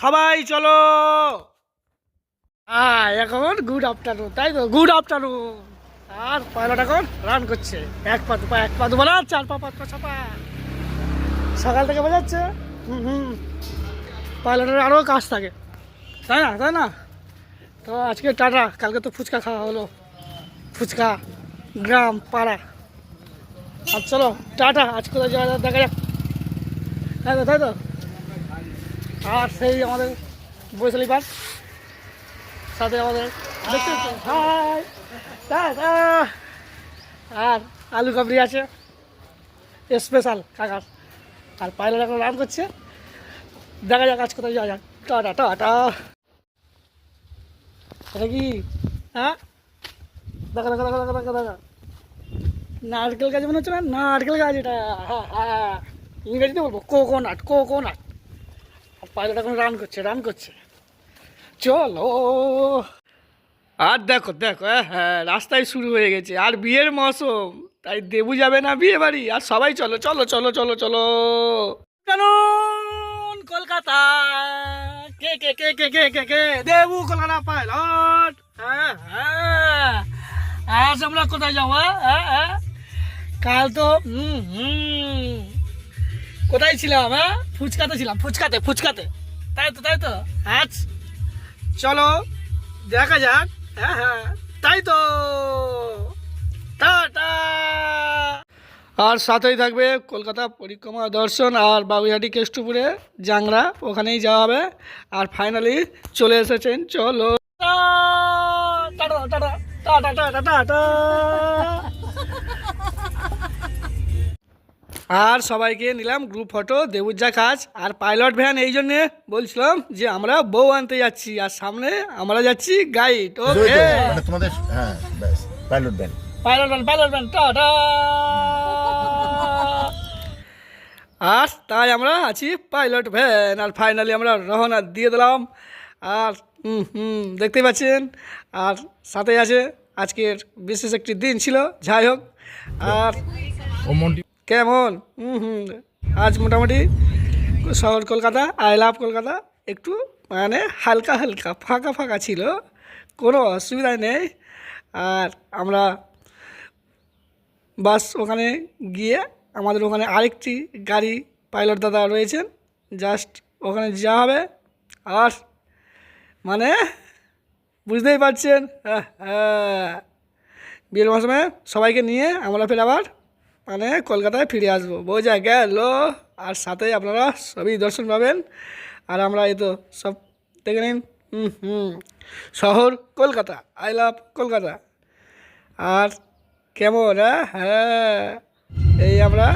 সবাই চলো। হ্যাঁ এখন গুড আফটারনুন তাই তো? গুড আফটারনুন আর পায়লট এখন রান করছে। এক পা দু পা এক পা দু পা না, চার পা পাঁচ পা ছ পা। সকাল থেকে বোঝাচ্ছে? হুম হুম। পাইলটের আরও কাজ থাকে। তাই না তাই না? তো আজকে টাটা কালকে তো ফুচকা খাওয়া হলো। ফুচকা গ্রাম পাড়া। আর চলো টাটা আজকে দেখা যাক। তাই তো তাই তো? আর সেই আমাদের বৈশালী পার্ক সাথে আমাদের আর আলু কাবরি আছে। স্পেশাল কাকার। আর পাইলট এখন রান করছে। দেখা যাক আজ কোথায় যাওয়া যাক টাটা টাটা এটা কি? হ্যাঁ? দেখা দেখা দেখা দেখা দেখা। নারকেল গাছ মনে হচ্ছে না? নারকেল গাছ এটা। হ্যাঁ হ্যাঁ। ইংরেজিতে বলব কোকোনাট কোকোনাট। পাইলট এখন রান করছে রান করছে। চলো। আর দেখো দেখো হ্যাঁ হ্যাঁ রাস্তায় শুরু হয়ে গেছে। আর বিয়ের মৌসুম, তাই দেবু যাবে না বিয়ে বাড়ি? আর সবাই চলো চলো চলো চলো চলো। কানুন, কলকাতা। কে কে কে কে কে কে কে? দেবু, কলকাতা পাইলট হ্যাঁ হ্যাঁ। আজ আমরা কোথায় যাব হ্যাঁ হ্যাঁ? কাল তো, হুম হুম। কোথায় ছিলাম হ্যাঁ? ফুচকাতে ছিলাম ফুচকাতে ফুচকাতে। তাই তো তাই তো? আজ চলো দেখা যাক। হ্যাঁ হ্যাঁ তাই তো। টাটা আর সাথেই থাকবে কলকাতা পরিক্রমা দর্শন আর বাবুঘাটি কেষ্টপুরে জাংরা ওখানেই যাওয়া হবে। আর ফাইনালি চলে এসেছেন চলো। Tata tata tata tata tata আর সবাইকে নিলাম গ্রুপ ফটো দেবুজ্জা কাজ আর পাইলট ভ্যান এই জন্যে বলছিলাম যে আমরা বউ আনতে যাচ্ছি আর সামনে আমরা যাচ্ছি গাইড ওকে তোমাদের হ্যাঁ ব্যাস pilot pilot van pilot van tata আর তাই আমরা আছি পাইলট ভ্যান আর ফাইনালি আমরা রওনা দিয়ে দিলাম। আর হুম হুম দেখতেই পাচ্ছেন। আর সাথে আছে আজকের বিশেষ একটি দিন ছিল যাই হোক। আর কেমন? হুম হুম। আজ মোটামুটি শহর কলকাতা আই লাভ কলকাতা একটু মানে হালকা হালকা, ফাঁকা ফাঁকা ছিল, কোনো অসুবিধা নেই। আর আমরা বাস ওখানে গিয়ে আমাদের ওখানে আরেকটি গাড়ি পাইলট দাদা রয়েছেন, জাস্ট ওখানে যাওয়া হবে। আর মানে বুঝতেই পারছেন হ্যাঁ হ্যাঁ। বিয়ের মৌসুমে সবাইকে নিয়ে আমরা ফের আবার মানে কলকাতায় ফিরে আসব। বোঝা গেল। আর সাথে আপনারা সবই দর্শন পাবেন। আর আমরা এই তো সব দেখে নিন। হুম শহর কলকাতা। I love Kolkata. আর কেমন হ্যাঁ। এই আমরা,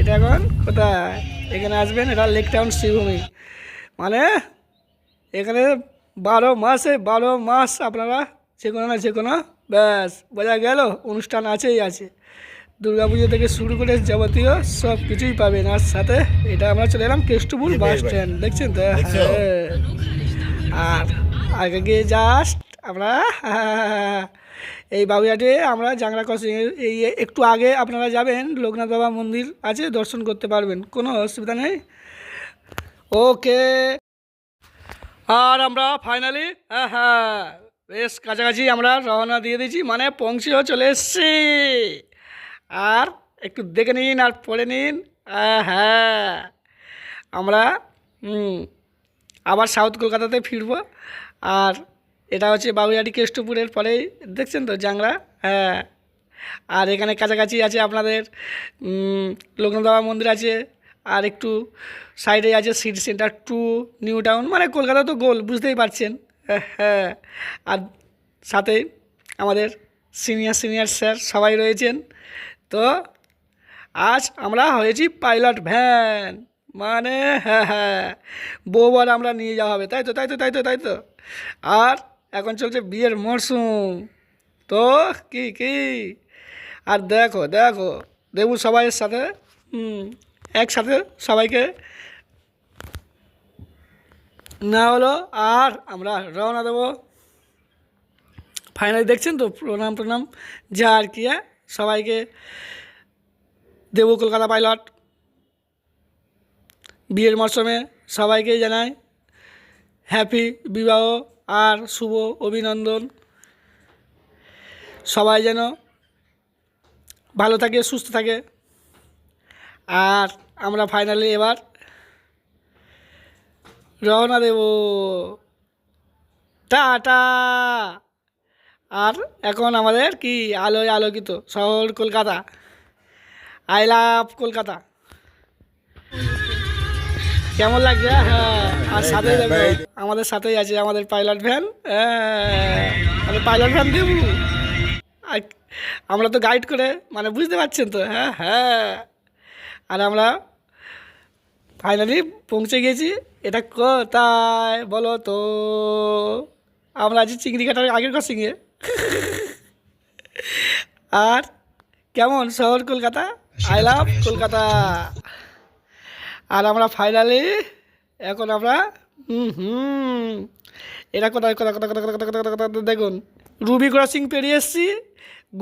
এটা এখন কোথায়? এখানে আসবেন, এটা লেক টাউন শ্রীভূমি। মানে এখানে বারো মাসে, বারো মাস আপনারা যে কোনো না যে কোনো, ব্যাস, বোঝা গেল। অনুষ্ঠান আছেই, আছে। দুর্গা পুজো থেকে শুরু করে যাবতীয় সব কিছুই পাবেন। আর সাথে এটা আমরা চলে এলাম কেষ্টপুর বাস স্ট্যান্ড দেখছেন তো? হ্যাঁ। আর আগে গিয়ে জাস্ট আমরা এই বাবুঘাটে আমরা জাংরা ক্রসিং এই একটু আগে আপনারা যাবেন লোকনাথ বাবা মন্দির আছে দর্শন করতে পারবেন। কোনো অসুবিধা নেই। ওকে। আর আমরা ফাইনালি হ্যাঁ হ্যাঁ বেশ কাছাকাছি আমরা রওনা দিয়ে দিয়েছি মানে পৌঁছেও চলে এসছি। আর একটু দেখে নিন আর পড়ে নিন। হ্যাঁ। আমরা আবার সাউথ কলকাতাতে ফিরবো। আর এটা হচ্ছে বাবুয়াটি কেষ্টপুরের পরেই। দেখছেন তো জাংরা হ্যাঁ। আর এখানে কাছাকাছি আছে আপনাদের লোকনাথ মন্দির আছে। আর একটু সাইডে আছে City Centre to New Town. মানে কলকাতা তো গোল বুঝতেই পারছেন। হ্যাঁ, হ্যাঁ। আর সাথে আমাদের সিনিয়র সিনিয়র স্যার সবাই রয়েছেন। তো আজ আমরা হয়েছি পাইলট ভ্যান। মানে হ্যাঁ হ্যাঁ বউবার আমরা নিয়ে যাওয়া হবে। তাই তো তাই তো তাই তো তাই তো। আর এখন চলছে বিয়ের মরশুম তো কি কি? আর দেখো দেখো, দেবু সবাইয়ের সাথে একসাথে সবাইকে না হলো আর আমরা রওনা দেবো। ফাইনালি দেখছেন তো প্রণাম প্রণাম। যা আর কি হ্যাঁ? সবাইকে। দেবো কলকাতা পাইলট। বিয়ের মরশুমে সবাইকে জানাই হ্যাপি বিবাহ আর শুভ অভিনন্দন। সবাই যেন ভালো থাকে, সুস্থ থাকে। আর আমরা ফাইনালি এবার রওনা দেব। টাটা! আর এখন আমাদের কি আলোয় আলোকিত শহর কলকাতা। I love Kolkata. কেমন লাগছে? হ্যাঁ আর সাথে আমাদের সাথেই আছে আমাদের পাইলট ভ্যান। আমাদের পাইলট ভ্যান দেবো। আমরা তো গাইড করে মানে বুঝতে পারছেন তো? হ্যাঁ হ্যাঁ। আর আমরা ফাইনালি পৌঁছে গেছি এটা কোথায় বলো তো? আমরা আছি চিংড়ি কাটার আগের ক্রসিংয়ে আর কেমন? শহর কলকাতা? I love Kolkata. আর আমরা ফাইনালি এখন আমরা হুম এরা কোথায় কথা কথা কথা কথা কথা কথা দেখুন। রুবি ক্রসিং পেরিয়ে এসছি।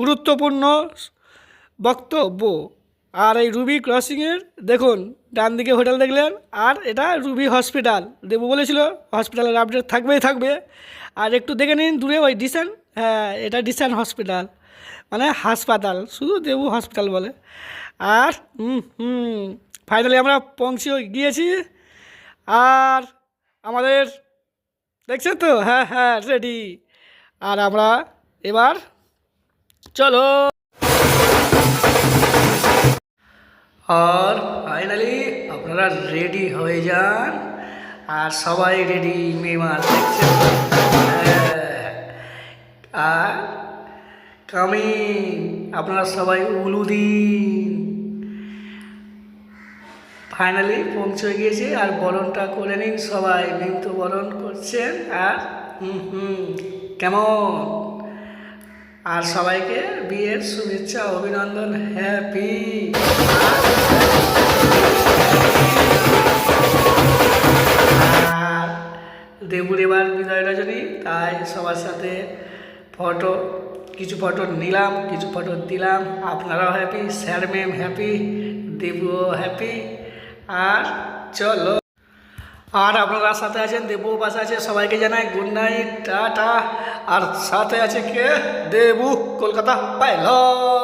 গুরুত্বপূর্ণ বক্তব্য। আর এই রুবি ক্রসিংয়ের দেখুন ডান দিকে হোটেল দেখলেন আর এটা রুবি হসপিটাল দেবু বলেছিল হসপিটালের আপডেট থাকবেই থাকবে। আর একটু দেখে নিন দূরে ওই ডিসেন্ট হ্যাঁ এটা ডিসান হসপিটাল। মানে হাসপাতাল, শুধু দেবু হসপিটাল বলে। আর, হুম হুম ফাইনালি আমরা পৌঁছে গিয়েছি। আর আমাদের, দেখছেন তো? হ্যাঁ হ্যাঁ রেডি আর আমরা এবার চলো। আর ফাইনালি আপনারা রেডি হয়ে যান। আর সবাই রেডি মেমার দেখছেন। আর আপনারা সবাই উলু দিন ফাইনালি পৌঁছে গিয়েছে আর বরণটা করে নিন সবাই কিন্তু বরণ করছেন আর হুম কেমন? আর সবাইকে বিয়ের শুভেচ্ছা, অভিনন্দন হ্যাপি দেবুর এবার বিদায় রজনী, তাই সবার সাথে ফটো, কিছু ফটো নিলাম, কিছু ফটো দিলাম। আপনারাও হ্যাপি স্যার ম্যাম হ্যাপি দেবুও হ্যাপি আর চলো। আর আপনারা সাথে আছেন দেবু পাশে আছে, সবাইকে জানাই গুড নাইট টাটা। আর সাথে আছে কে? দেবু, কলকাতা পাইল